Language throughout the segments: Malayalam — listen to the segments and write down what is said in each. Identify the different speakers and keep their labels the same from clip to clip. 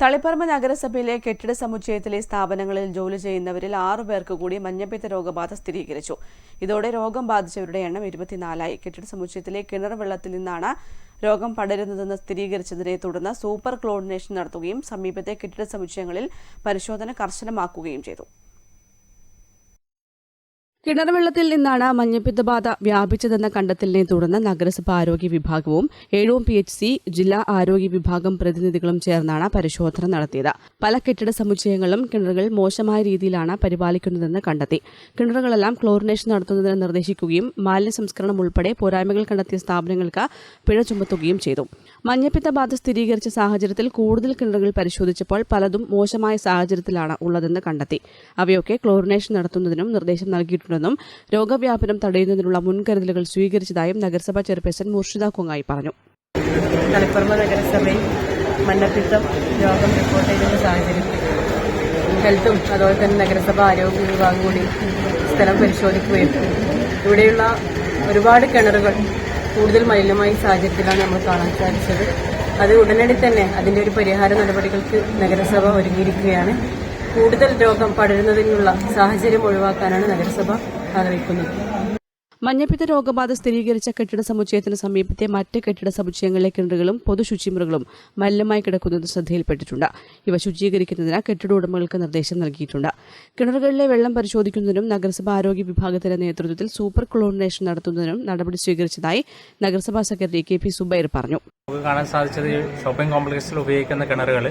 Speaker 1: തളിപ്പറമ്പ് നഗരസഭയിലെ കെട്ടിട സമുച്ചയത്തിലെ സ്ഥാപനങ്ങളിൽ ജോലി ചെയ്യുന്നവരിൽ ആറു പേർക്ക് കൂടി മഞ്ഞപ്പിത്ത രോഗബാധ സ്ഥിരീകരിച്ചു. ഇതോടെ രോഗം ബാധിച്ചവരുടെ എണ്ണം ഇരുപത്തിനാലായി. കെട്ടിട സമുച്ചയത്തിലെ കിണർ വെള്ളത്തിൽ നിന്നാണ് രോഗം പടരുന്നതെന്ന് സ്ഥിരീകരിച്ചതിനെ തുടർന്ന് സൂപ്പർ ക്ലോറിനേഷൻ നടത്തുകയും സമീപത്തെ കെട്ടിട സമുച്ചയങ്ങളിൽ പരിശോധന കർശനമാക്കുകയും ചെയ്തു. കിണർ വെള്ളത്തിൽ നിന്നാണ് മഞ്ഞപ്പിത്ത ബാധ വ്യാപിച്ചതെന്ന കണ്ടെത്തലിനെ തുടർന്ന് നഗരസഭ ആരോഗ്യ വിഭാഗവും ഏഴോം പി എച്ച് സി ജില്ലാ ആരോഗ്യ വിഭാഗം പ്രതിനിധികളും ചേർന്നാണ് പരിശോധന നടത്തിയത്. പല കെട്ടിട സമുച്ചയങ്ങളും കിണറുകൾ മോശമായ രീതിയിലാണ് പരിപാലിക്കുന്നതെന്ന് കണ്ടെത്തി. കിണറുകളെല്ലാം ക്ലോറിനേഷൻ നടത്തുന്നതിന് നിർദ്ദേശിക്കുകയും മാലിന്യ സംസ്കരണം ഉൾപ്പെടെ പോരായ്മകൾ കണ്ടെത്തിയ സ്ഥാപനങ്ങൾക്ക് പിഴ ചുമത്തുകയും ചെയ്തു. മഞ്ഞപ്പിത്ത ബാധ സ്ഥിരീകരിച്ച സാഹചര്യത്തിൽ കൂടുതൽ കിണറുകൾ പരിശോധിച്ചപ്പോൾ പലതും മോശമായ സാഹചര്യത്തിലാണ് ഉള്ളതെന്ന് കണ്ടെത്തി. അവയൊക്കെ ക്ലോറിനേഷൻ നടത്തുന്നതിനും നിർദ്ദേശം നൽകിയിട്ടുണ്ടെന്നും രോഗവ്യാപനം തടയുന്നതിനുള്ള മുൻകരുതലുകൾ സ്വീകരിച്ചതായും നഗരസഭാ ചെയർപേഴ്സൺ മുർഷിദ കൊങ്ങായി പറഞ്ഞു.
Speaker 2: തളിപ്പറമ്പ് നഗരസഭയിൽ മണ്ണപ്പിത്തം രോഗം റിപ്പോർട്ട് ചെയ്തിരുന്ന സാഹചര്യത്തിൽ ഹെൽത്തും അതുപോലെ തന്നെ നഗരസഭ ആരോഗ്യ വിഭാഗം കൂടി സ്ഥലം പരിശോധിക്കുകയും ഇവിടെയുള്ള ഒരുപാട് കിണറുകൾ കൂടുതൽ മലിനമായ സാഹചര്യത്തിലാണ് നമ്മൾ കാണാൻ സാധിച്ചത്. അത് ഉടനടി തന്നെ അതിന്റെ ഒരു പരിഹാര നടപടികൾക്ക് നഗരസഭ ഒരുങ്ങിയിരിക്കുകയാണ്. കൂടുതൽ രോഗം പടരുന്നതിനുള്ള സാഹചര്യം ഒഴിവാക്കാനാണ് നഗരസഭ ആഗ്രഹിക്കുന്നത്
Speaker 1: മഞ്ഞപ്പിത്ത രോഗബാധ സ്ഥിരീകരിച്ച കെട്ടിട സമുച്ചയത്തിന് സമീപത്തെ മറ്റ് കെട്ടിട സമുച്ചയങ്ങളിലെ കിണറുകളും പൊതു ശുചിമുറികളും മലിനമായി കിടക്കുന്നത് ശ്രദ്ധയിൽപ്പെട്ടിട്ടുണ്ട്. ഇവ ശുചീകരിക്കുന്നതിന് കെട്ടിട ഉടമകൾക്ക് നിർദ്ദേശം നൽകിയിട്ടുണ്ട്. കിണറുകളിലെ വെള്ളം പരിശോധിക്കുന്നതിനും നഗരസഭ ആരോഗ്യ വിഭാഗത്തിന്റെ നേതൃത്വത്തിൽ സൂപ്പർ ക്ലോറിനേഷൻ നടത്തുന്നതിനും നടപടി സ്വീകരിച്ചതായി നഗരസഭാ സെക്രട്ടറി കെ പി സുബൈർ പറഞ്ഞു.
Speaker 3: നമുക്ക് കാണാൻ സാധിച്ചത് ഈ ഷോപ്പിംഗ് കോംപ്ലക്സിൽ ഉപയോഗിക്കുന്ന കിണറുകൾ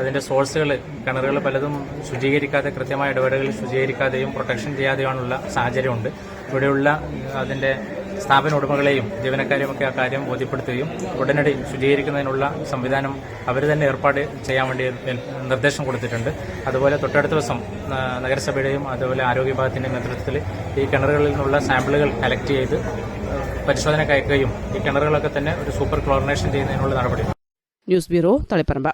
Speaker 3: അതിന്റെ സോഴ്സുകൾ കിണറുകൾ പലതും ശുചീകരിക്കാതെ കൃത്യമായ ഇടപെടലുകൾ ശുചീകരിക്കാതെയും പ്രൊട്ടക്ഷൻ ചെയ്യാതെയുമുള്ള സാഹചര്യമുണ്ട്. ഇവിടെയുള്ള അതിന്റെ സ്ഥാപന ഉടമകളെയും ജീവനക്കാരെയും ഒക്കെ ആ കാര്യം ബോധ്യപ്പെടുത്തുകയും ഉടനടി ശുചീകരിക്കുന്നതിനുള്ള സംവിധാനം അവർ തന്നെ ഏർപ്പാട് ചെയ്യാൻ വേണ്ടി നിർദ്ദേശം കൊടുത്തിട്ടുണ്ട്. അതുപോലെ തൊട്ടടുത്ത ദിവസം നഗരസഭയുടെയും അതുപോലെ ആരോഗ്യ വിഭാഗത്തിന്റെയും നേതൃത്വത്തിൽ ഈ കിണറുകളിൽ നിന്നുള്ള സാമ്പിളുകൾ കളക്ട് ചെയ്ത് പരിശോധനയ്ക്ക് അയക്കുകയും ഈ കിണറുകളൊക്കെ തന്നെ ഒരു സൂപ്പർ ക്ലോറിനേഷൻ ചെയ്യുന്നതിനുള്ള നടപടി.
Speaker 1: News bureau Taliparamba.